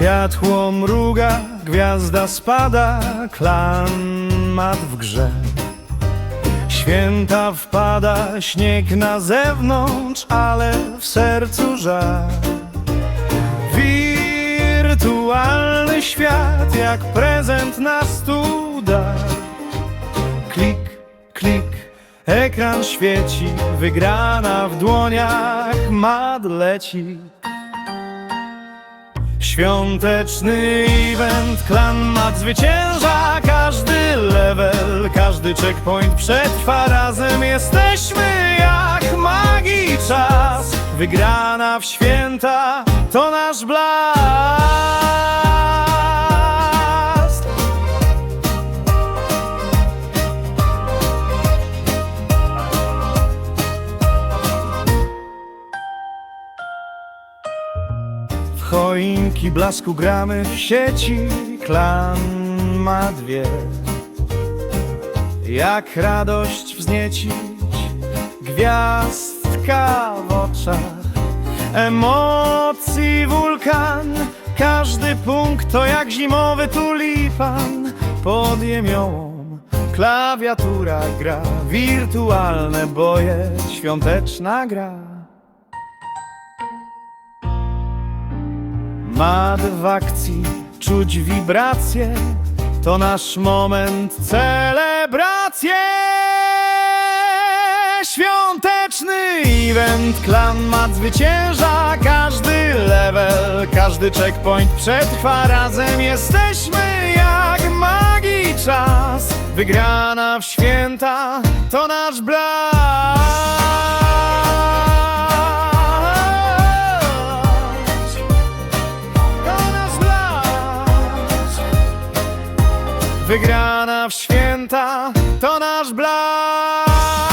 Światło mruga, gwiazda spada, klan mat w grze. Święta wpada, śnieg na zewnątrz, ale w sercu żar. Wirtualny świat, jak prezent na stół da. Klik, klik, ekran świeci, wygrana w dłoniach, mat leci. Świąteczny event, klan mat zwycięża Każdy level, każdy checkpoint przetrwa Razem jesteśmy jak magii czas. Wygrana w święta to nasz blask choinki blasku gramy w sieci. Klan ma dwie. Jak radość wzniecić? Gwiazdka w oczach. Emocji wulkan. Każdy punkt to jak zimowy tulipan. Pod jemiołą klawiatura gra. Wirtualne boje, świąteczna gra Mad w akcji, czuć wibracje. To nasz moment, celebracje. Świąteczny event, klan mat zwycięża. Każdy level, każdy checkpoint przetrwa. Razem jesteśmy jak magii czas. Wygrana w święta to nasz blask Wygrana w święta to nasz blask